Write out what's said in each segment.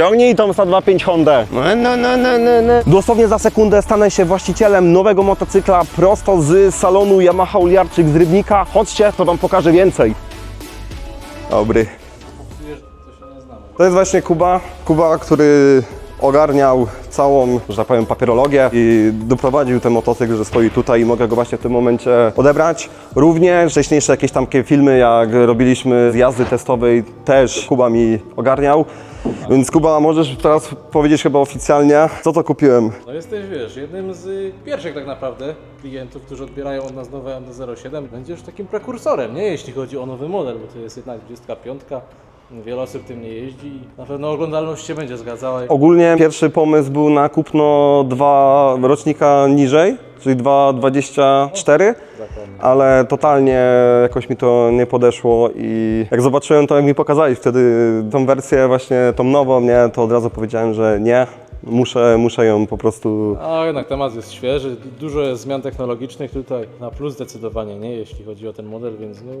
Ściągnij tą 125 Hondę. No, no, no, no, no, no. Dosłownie za sekundę stanę się właścicielem nowego motocykla prosto z salonu Yamaha Uliarczyk z Rybnika. Chodźcie, to wam pokażę więcej. Dobry. To jest właśnie Kuba. Kuba, który ogarniał całą, że tak powiem, papierologię i doprowadził ten motocykl, że stoi tutaj i mogę go właśnie w tym momencie odebrać. Również wcześniejsze jakieś tam filmy, jak robiliśmy z jazdy testowej, też Kuba mi ogarniał. Więc Kuba, możesz teraz powiedzieć chyba oficjalnie, co to kupiłem? No jesteś, wiesz, jednym z y, pierwszych tak naprawdę klientów, którzy odbierają od nas nowe MD-07. Będziesz takim prekursorem, nie? Jeśli chodzi o nowy model, bo to jest jednak 25. Wiele osób tym nie jeździ. Na pewno oglądalność się będzie zgadzała. Ogólnie pierwszy pomysł był na kupno dwa rocznika niżej, czyli 2,24, ale totalnie jakoś mi to nie podeszło i jak zobaczyłem to, jak mi pokazali wtedy tą wersję właśnie, tą nową, nie, to od razu powiedziałem, że nie, muszę, muszę ją po prostu... A jednak temat jest świeży, dużo jest zmian technologicznych tutaj, na plus zdecydowanie nie, jeśli chodzi o ten model, więc no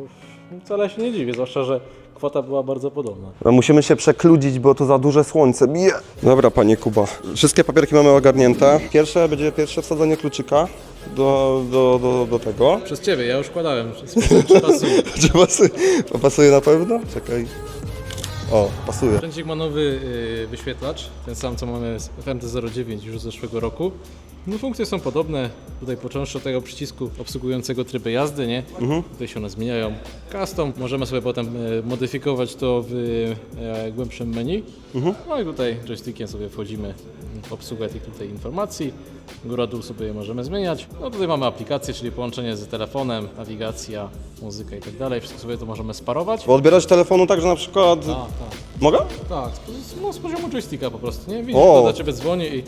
wcale się nie dziwię, zwłaszcza, że kwota była bardzo podobna. No, Musimy się przekludzić, bo to za duże słońce bije. Dobra, panie Kuba. Wszystkie papierki mamy ogarnięte. Pierwsze będzie pierwsze wsadzenie kluczyka do, do, do, do tego. Przez Ciebie, ja już kładałem, czy pasuje. Czy pasuje? Pasuje na pewno? Czekaj. O, pasuje. Sprzęcik ma nowy y, wyświetlacz, ten sam co mamy w MT-09 już z zeszłego roku. No, funkcje są podobne, tutaj począwszy od tego przycisku obsługującego tryby jazdy, nie? Tutaj się one zmieniają. Custom, możemy sobie potem y, modyfikować to w y, głębszym menu. No i tutaj joystickiem sobie wchodzimy w obsługę tych tutaj informacji. Góra dół sobie je możemy zmieniać. No tutaj mamy aplikację, czyli połączenie z telefonem, nawigacja, muzyka i tak dalej. Wszystko sobie to możemy sparować. Bo odbierać telefonu tak, że na przykład... Tak, tak. Mogę? Tak, z, no, z poziomu joysticka po prostu, nie? Widzisz, O. do Ciebie dzwoni i,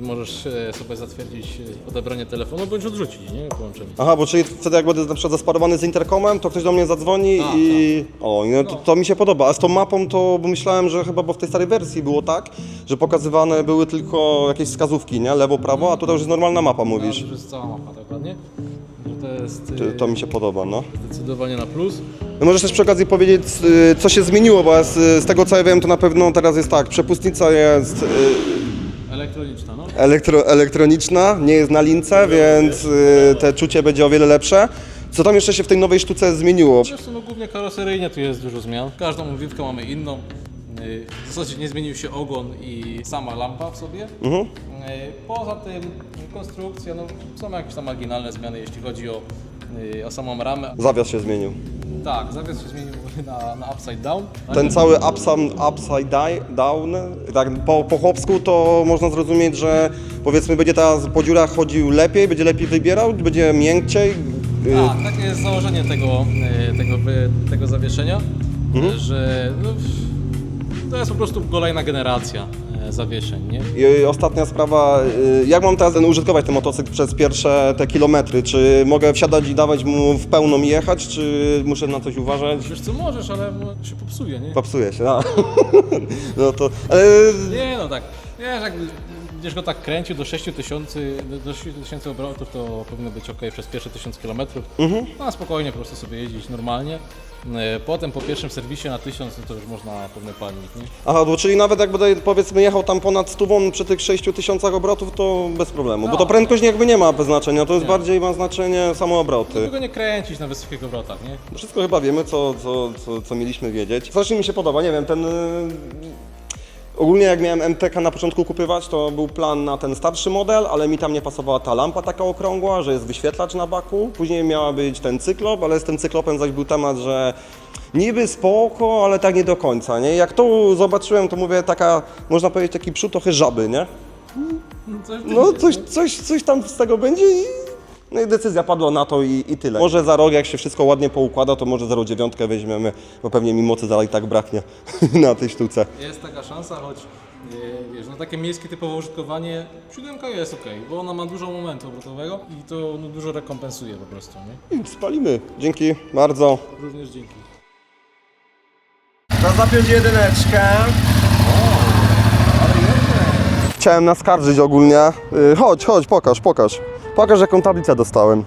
i możesz e, sobie zatwierdzić e, odebranie telefonu bądź odrzucić, nie? Połączenie. Aha, bo czyli wtedy jak będę na przykład zasparowany z interkomem, to ktoś do mnie zadzwoni Tak, i... O, no, to, to mi się podoba. A z tą mapą to bo myślałem, że chyba, bo w tej starej wersji było tak, że pokazywane były tylko jakieś wskazówki, nie? Lewo, prawo, a tutaj już jest normalna mapa, Mówisz? mówisz. To jest cała mapa, dokładnie. Że to jest To, e, to mi się podoba, no. zdecydowanie na plus. No możesz też przy okazji powiedzieć, y, co się zmieniło, bo ja z, z tego co ja wiem, to na pewno teraz jest tak, przepustnica jest y, Elektroniczna, no. elektro, elektroniczna, nie jest na lince, więc y, te czucie będzie o wiele lepsze. Co tam jeszcze się w tej nowej sztuce zmieniło? Zresztą no, głównie karoseryjnie tu jest dużo zmian. Każdą mówiwkę mamy inną. E, W zasadzie nie zmienił się ogon i sama lampa w sobie. Mhm. E, Poza tym konstrukcja, no, są jakieś tam marginalne zmiany, jeśli chodzi o, o samą ramę. Zawias się zmienił. Tak, zawias się zmienił na, na upside down. Ten cały upside, upside di- down, tak po, po chłopsku to można zrozumieć, że powiedzmy będzie teraz po dziurach chodził lepiej, będzie lepiej wybierał, będzie miękciej. y, Tak, takie jest założenie tego, e, tego, wy- tego zawieszenia, Mhm. że no, to jest po prostu kolejna generacja zawieszeń, nie? I ostatnia sprawa, y, jak mam teraz ten, użytkować ten motocykl przez pierwsze te kilometry? Czy mogę wsiadać i dawać mu w pełną i jechać, czy muszę na coś uważać? Wiesz co możesz, ale no, się popsuje, nie? Popsuje się, no. no to, ale Nie no tak, wiesz, jak będziesz go tak kręcił do 6000 do, do 6000 obrotów, to powinno być ok przez pierwsze 1000 km. Mhm. No a spokojnie po prostu sobie jeździć normalnie. E, Potem po pierwszym serwisie na 1000 no to już można pewny palnik, nie? Aha, bo czyli nawet jak będę powiedzmy jechał tam ponad stówą przy tych 6000 obrotów, to bez problemu. Bo to Tak. prędkość jakby nie ma znaczenia, to jest bardziej ma znaczenie samo obroty. Tylko nie kręcić na wysokich obrotach, nie? Wszystko chyba wiemy, co, co, co, co mieliśmy wiedzieć. Strasznie mi się podoba, nie wiem, ten... y, Ogólnie jak miałem MTK na początku kupywać, to był plan na ten starszy model, ale mi tam nie pasowała ta lampa taka okrągła, że jest wyświetlacz na baku. Później miała być ten cyklop, ale z tym cyklopem zaś był temat, że niby spoko, ale tak nie do końca, nie? Jak to zobaczyłem, to mówię, taka, można powiedzieć, taki przód trochę żaby, nie? Coś No coś, coś, coś tam z tego będzie i... No i decyzja padła na to i, i tyle. Może za rok, jak się wszystko ładnie poukłada, to może 0,9 weźmiemy, bo pewnie mi mocy dalej tak braknie na tej sztuce. Jest taka szansa, choć e, wiesz, no takie miejskie typowe użytkowanie, siódemka jest ok, bo ona ma dużo momentu obrotowego i to no, dużo rekompensuje po prostu, nie? I spalimy. Dzięki bardzo. Również dzięki. Na zapiąć jedyneczkę. Chciałem naskarżyć ogólnie. Y, Chodź, chodź, pokaż, pokaż. Pokaż jaką tablicę dostałem.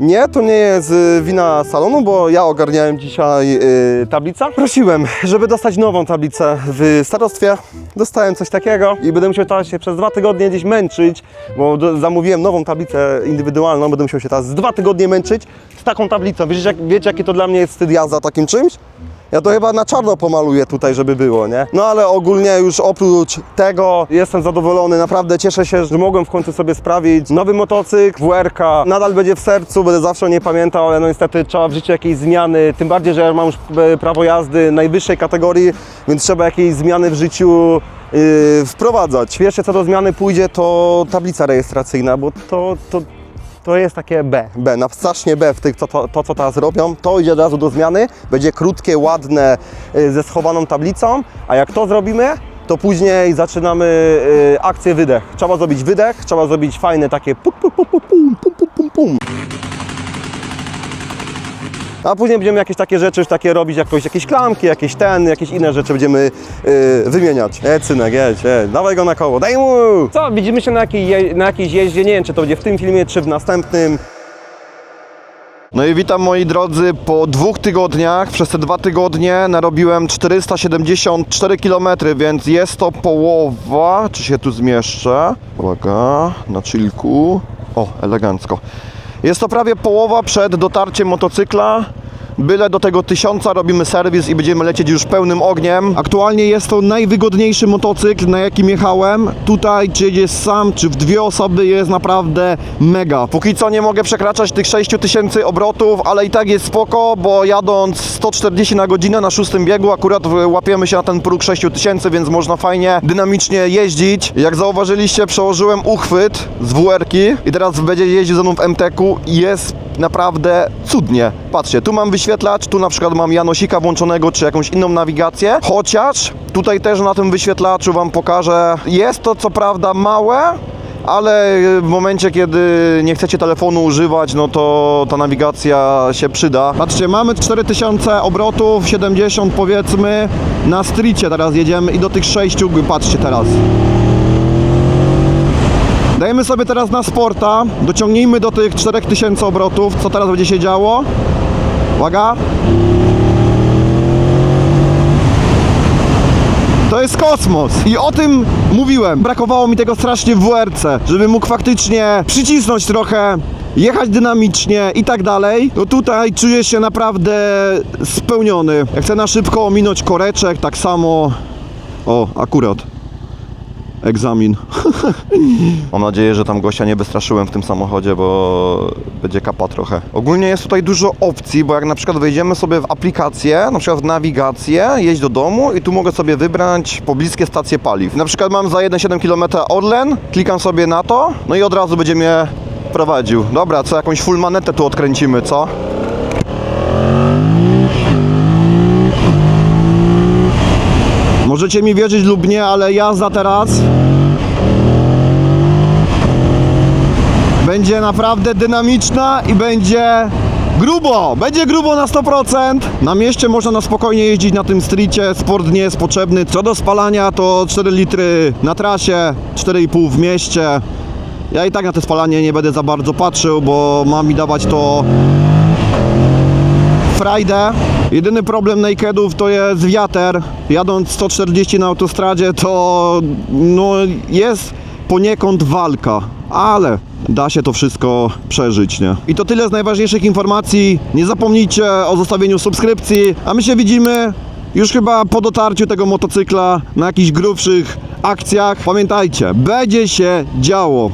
Nie, to nie jest y, wina salonu, bo ja ogarniałem dzisiaj y, tablicę. Prosiłem, żeby dostać nową tablicę w starostwie. Dostałem coś takiego i będę musiał teraz się przez dwa tygodnie gdzieś męczyć, bo do, zamówiłem nową tablicę indywidualną, będę musiał się teraz dwa tygodnie męczyć z taką tablicą. Wiecie, jak, wiecie jaki to dla mnie jest wstyd jazda takim czymś? Ja to chyba na czarno pomaluję tutaj, żeby było, nie? No ale ogólnie już oprócz tego jestem zadowolony, naprawdę cieszę się, że mogłem w końcu sobie sprawić nowy motocykl, WRK. Nadal będzie w sercu, będę zawsze o niej pamiętał, ale no niestety trzeba w życiu jakieś zmiany, tym bardziej, że ja mam już e, prawo jazdy najwyższej kategorii, więc trzeba jakieś zmiany w życiu yy, wprowadzać. Pierwsze co do zmiany pójdzie to tablica rejestracyjna, bo to, to to jest takie B. B, na strasznie B w tych, to, to, to co teraz robią, to idzie od razu do zmiany, będzie krótkie, ładne, y, ze schowaną tablicą, a jak to zrobimy, to później zaczynamy y, akcję wydech. Trzeba zrobić wydech, trzeba zrobić fajne takie pum, pum, pum, pum, pum, pum, pum, pum. A później będziemy jakieś takie rzeczy już takie robić, jakoś, jakieś klamki, jakieś ten, jakieś inne rzeczy będziemy y, wymieniać. E, cynek, jedź, dawaj go na koło, daj mu! Co, widzimy się na, jakiej, na jakiejś jeździe, nie wiem czy to będzie w tym filmie, czy w następnym. No i witam moi drodzy, po dwóch tygodniach, przez te dwa tygodnie narobiłem 474 km, więc jest to połowa, czy się tu zmieszczę? Uwaga, na chillku, o elegancko. Jest to prawie połowa przed dotarciem motocykla. Byle do tego tysiąca robimy serwis i będziemy lecieć już pełnym ogniem. Aktualnie jest to najwygodniejszy motocykl, na jakim jechałem. Tutaj, czy jedziesz sam, czy w dwie osoby, jest naprawdę mega. Póki co nie mogę przekraczać tych 6000 obrotów, ale i tak jest spoko, bo jadąc 140 na godzinę na szóstym biegu, akurat łapiemy się na ten próg 6000, więc można fajnie, dynamicznie jeździć. Jak zauważyliście, przełożyłem uchwyt z WR-ki i teraz będzie jeździł ze mną w i jest naprawdę cudnie. Patrzcie, tu mam wyświetlacz, tu na przykład mam Janosika włączonego, czy jakąś inną nawigację, chociaż tutaj też na tym wyświetlaczu Wam pokażę, jest to co prawda małe, ale w momencie, kiedy nie chcecie telefonu używać, no to ta nawigacja się przyda. Patrzcie, mamy 4000 obrotów, 70 powiedzmy, na stricie teraz jedziemy i do tych 6, patrzcie teraz. Dajemy sobie teraz na sporta, dociągnijmy do tych 4000 obrotów, co teraz będzie się działo. Uwaga. To jest kosmos i o tym mówiłem. Brakowało mi tego strasznie w WRC, żeby mógł faktycznie przycisnąć trochę, jechać dynamicznie i tak dalej. No tutaj czuję się naprawdę spełniony. Jak chcę na szybko ominąć koreczek, tak samo... O, akurat. Egzamin. Mam nadzieję, że tam gościa nie wystraszyłem w tym samochodzie, bo będzie kapa trochę. Ogólnie jest tutaj dużo opcji, bo jak na przykład wejdziemy sobie w aplikację, na przykład w nawigację, jeźdź do domu i tu mogę sobie wybrać pobliskie stacje paliw. Na przykład mam za 1,7 km Orlen, klikam sobie na to, no i od razu będzie mnie prowadził. Dobra, co jakąś full manetę tu odkręcimy, co? Możecie mi wierzyć lub nie, ale jazda teraz będzie naprawdę dynamiczna i będzie grubo, będzie grubo na 100%. Na mieście można na spokojnie jeździć na tym streetie, sport nie jest potrzebny. Co do spalania to 4 litry na trasie, 4,5 w mieście. Ja i tak na te spalanie nie będę za bardzo patrzył, bo ma mi dawać to frajdę. Jedyny problem nakedów to jest wiater. Jadąc 140 na autostradzie to no, jest poniekąd walka, ale da się to wszystko przeżyć, nie? I to tyle z najważniejszych informacji. Nie zapomnijcie o zostawieniu subskrypcji, a my się widzimy już chyba po dotarciu tego motocykla na jakichś grubszych akcjach. Pamiętajcie, będzie się działo.